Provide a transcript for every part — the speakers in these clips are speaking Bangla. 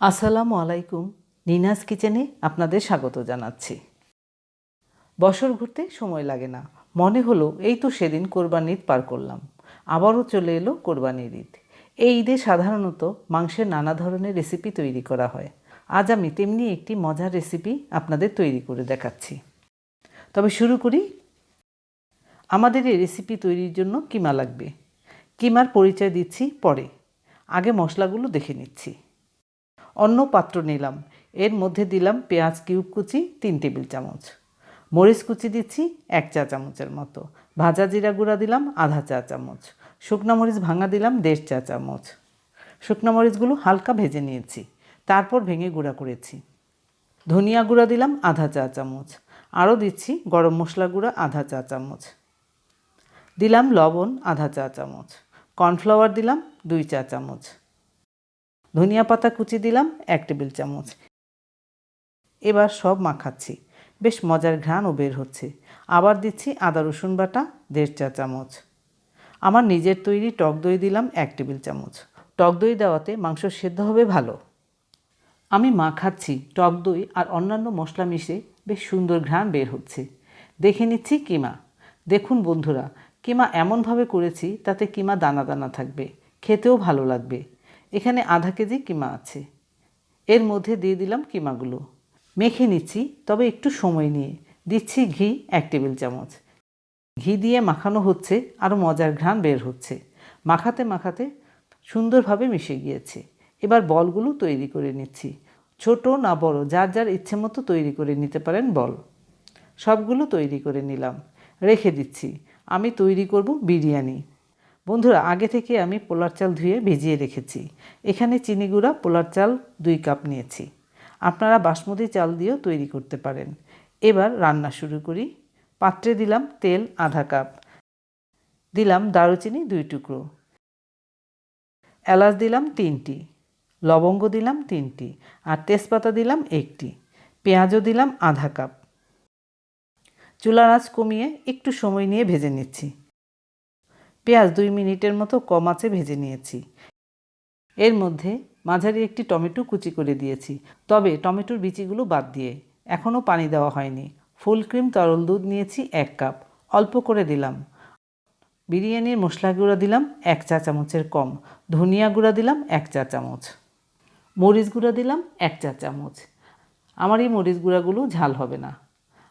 আসসালামু আলাইকুম। নিনাজ কিচেনে আপনাদের স্বাগত জানাচ্ছি। বছর ঘুরতে সময় লাগে না। মনে হলো, এই তো সেদিন কোরবানি ঈদ পার করলাম। আবারও চলে এলো কোরবানির ঈদ। এই ঈদে সাধারণত মাংসের নানা ধরনের রেসিপি তৈরি করা হয়। আজ আমি তেমনি একটি মজার রেসিপি আপনাদের তৈরি করে দেখাচ্ছি। তবে শুরু করি। আমাদের এই রেসিপি তৈরির জন্য কিমা লাগবে? কিমার পরিচয় দিচ্ছি পরে। আগে মশলাগুলো দেখে নিচ্ছি। অন্য পাত্র নিলাম। এর মধ্যে দিলাম পেঁয়াজ কিউব কুচি, তিন টেবিল চামচ। মরিচ কুচি দিচ্ছি এক চা চামচের মতো। ভাজা জিরা গুঁড়া দিলাম আধা চা চামচ। শুকনো মরিচ ভাঙা দিলাম দেড় চা চামচ। শুকনো মরিচগুলো হালকা ভেজে নিয়েছি, তারপর ভেঙে গুঁড়া করেছি। ধনিয়া গুঁড়া দিলাম আধা চা চামচ। আরও দিচ্ছি গরম মশলা গুঁড়া আধা চা চামচ। দিলাম লবণ আধা চা চামচ। কর্নফ্লাওয়ার দিলাম দুই চা চামচ। ধনিয়া পাতা কুচি দিলাম, এক টেবিল চামচ। এবার সব মাখাচ্ছি। বেশ মজার ঘ্রাণও বের হচ্ছে। আবার দিচ্ছি আদা রসুন বাটা, দেড় চা চামচ। আমার নিজের তৈরি টক দই দিলাম, এক টেবিল চামচ। টক দই দেওয়াতে মাংস সেদ্ধ হবে ভালো। আমি মাখাচ্ছি টক দই আর অন্যান্য মশলা মিশে বেশ সুন্দর ঘ্রাণ বের হচ্ছে। দেখে নিচ্ছি কিমা। দেখুন বন্ধুরা, কিমা এমনভাবে করেছি তাতে কিমা দানা দানা থাকবে। খেতেও ভালো লাগবে। এখানে আধা কেজি কিমা আছে। এর মধ্যে দিয়ে দিলাম কিমাগুলো। মেখে নিচ্ছি, তবে একটু সময় নিয়ে। দিচ্ছি ঘি, এক টেবিল চামচ। ঘি দিয়ে মাখানো হচ্ছে আরও মজার ঘ্রাণ বের হচ্ছে। মাখাতে মাখাতে সুন্দরভাবে মিশে গিয়েছে। এবার বলগুলো তৈরি করে নিচ্ছি। ছোট না বড়, যার যার ইচ্ছে মতো তৈরি করে নিতে পারেন বল। সবগুলো তৈরি করে নিলাম। রেখে দিচ্ছি। আমি তৈরি করব বিরিয়ানি। বন্ধুরা, আগে থেকে আমি পোলার চাল ধুয়ে ভিজিয়ে রেখেছি। এখানে চিনি গুঁড়া, পোলার চাল দুই কাপ নিয়েছি। আপনারা বাসমতি চাল দিয়েও তৈরি করতে পারেন। এবার রান্না শুরু করি। পাত্রে দিলাম তেল আধা কাপ। দিলাম দারুচিনি দুই টুকরো। এলাচ দিলাম তিনটি। লবঙ্গ দিলাম তিনটি। আর তেজপাতা দিলাম একটি। পেঁয়াজও দিলাম আধা কাপ। চুলার আঁচ কমিয়ে একটু সময় নিয়ে ভেজে নিচ্ছি। পেঁয়াজ দুই মিনিটের মতো কম আঁচে ভেজে নিয়েছি। এর মধ্যে মাঝারি একটি টমেটো কুচি করে দিয়েছি। তবে টমেটোর বিচিগুলো বাদ দিয়ে এখনও পানি দেওয়া হয়নি। ফুল ক্রিম তরল দুধ নিয়েছি এক কাপ। অল্প করে দিলাম। বিরিয়ানির মশলা গুঁড়া দিলাম এক চা চামচের কম। ধনিয়া গুঁড়া দিলাম এক চা চামচ। মরিচ গুঁড়া দিলাম এক চা চামচ। আমার এই মরিচ গুঁড়াগুলো ঝাল হবে না।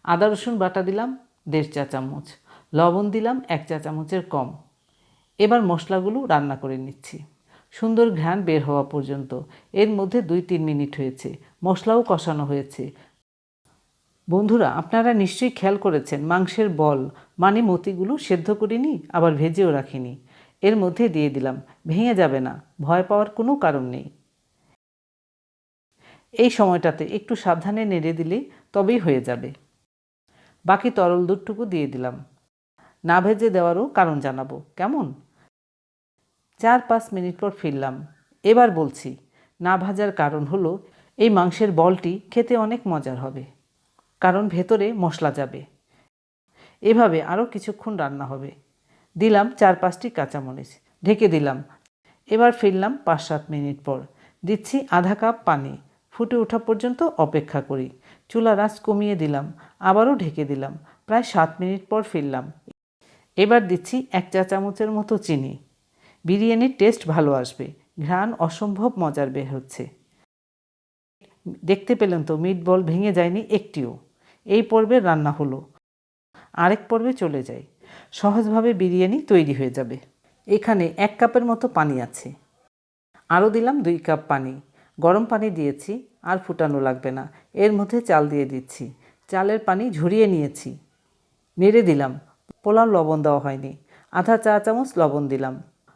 আদা রসুন বাটা দিলাম দেড় চা চামচ। লবণ দিলাম এক চা চামচের কম। এবার মশলাগুলো রান্না করে নিচ্ছি। সুন্দর ঘ্রাণ বের হওয়া পর্যন্ত। এর মধ্যে দুই তিন মিনিট হয়েছে। মশলাও কষানো হয়েছে। বন্ধুরা, আপনারা নিশ্চয়ই খেয়াল করেছেন, মাংসের বল মানে মতিগুলো সেদ্ধ করিনি, আবার ভেজেও রাখিনি। এর মধ্যে দিয়ে দিলাম। ভেঙে যাবে না। ভয় পাওয়ার কোনো কারণ নেই। এই সময়টাতে একটু সাবধানে নেড়ে দিলে তবেই হয়ে যাবে। বাকি তরল দুধটুকু দিয়ে দিলাম। না ভেজে দেওয়ারও কারণ জানাব। কেমন? চার পাঁচ মিনিট পর ফিরলাম। এবার বলছি, না ভাজার কারণ হলো, এই মাংসের বলটি খেতে অনেক মজার হবে, কারণ ভেতরে মশলা যাবে। এভাবে আরও কিছুক্ষণ রান্না হবে। দিলাম চার পাঁচটি কাঁচামরিচ, ঢেকে দিলাম। এবার ফিরলাম পাঁচ সাত মিনিট পর। দিচ্ছি আধা কাপ পানি। ফুটে ওঠা পর্যন্ত অপেক্ষা করি। চুলা আঁচ কমিয়ে দিলাম, আবারও ঢেকে দিলাম। প্রায় সাত মিনিট পর ফিরলাম। এবার দিচ্ছি এক চা চামচের মতো চিনি। বিরিয়ানির টেস্ট ভালো আসবে। ঘ্রাণ অসম্ভব মজার বের হচ্ছে। দেখতে পেলেন তো মিট বল ভেঙে যায়নি একটিও। এই পর্বে রান্না হলো। আরেক পর্বে চলে যাই। সহজভাবে বিরিয়ানি তৈরি হয়ে যাবে। এখানে এক কাপের মতো পানি আছে। আরও দিলাম দুই কাপ পানি। গরম পানি দিয়েছি, আর ফুটানো লাগবে না। এর মধ্যে চাল দিয়ে দিচ্ছি। চালের পানি ঝরিয়ে নিয়েছি। নেড়ে দিলাম। পোলাও লবণ দেওয়া হয়নি। আধা চা চামচ লবণ দিলাম।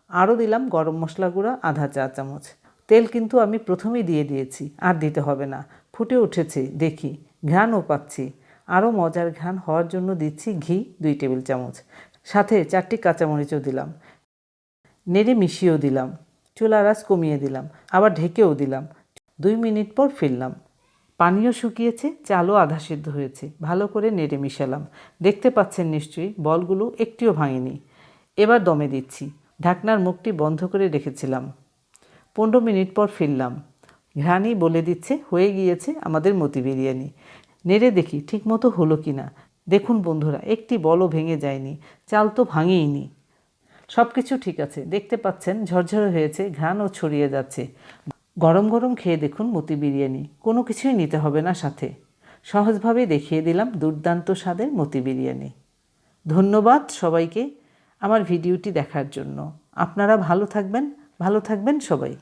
আরও দিলাম গরম মশলা গুঁড়া, আধা চা চামচ। তেল কিন্তু আমি প্রথমেই দিয়ে দিয়েছি, আর দিতে হবে না। ফুটে উঠেছে, দেখি, ঘ্রাণও পাচ্ছি। আরও মজার ঘ্রাণ হওয়ার জন্য দিচ্ছি ঘি, দুই টেবিল চামচ। সাথে চারটি কাঁচামরিচও দিলাম। নেড়ে মিশিয়েও দিলাম। চুলা আঁচ কমিয়ে দিলাম, আবার ঢেকেও দিলাম। দুই মিনিট পর ফিরলাম পানিও শুকিয়েছে, চালও আধা সিদ্ধ হয়েছে। ভালো করে নেড়ে মিশালাম। দেখতে পাচ্ছেন নিশ্চয়ই, বলগুলো একটিও ভাঙেনি। এবার দমে দিচ্ছি। ঢাকনার মুখটি বন্ধ করে রেখেছিলাম। পনেরো মিনিট পর ফিরলাম। ঘ্রাণই বলে দিচ্ছে, হয়ে গিয়েছে আমাদের মতি বিরিয়ানি। নেড়ে দেখি ঠিকমতো হলো কি না। দেখুন বন্ধুরা, একটি বলও ভেঙে যায়নি, চাল তো ভাঙেইনি। সব কিছু ঠিক আছে, দেখতে পাচ্ছেন ঝরঝরে হয়েছে, ঘ্রাণও ছড়িয়ে যাচ্ছে। গরম গরম খেয়ে দেখুন মতি বিরিয়ানি, কোনো কিছুই নিতে হবে না সাথে। সহজভাবে দেখিয়ে দিলাম দুর্দান্ত স্বাদের মতি বিরিয়ানি। ধন্যবাদ সবাইকে। আমার ভিডিওটি দেখার জন্য। আপনারা ভালো থাকবেন ভালো থাকবেন সবাই।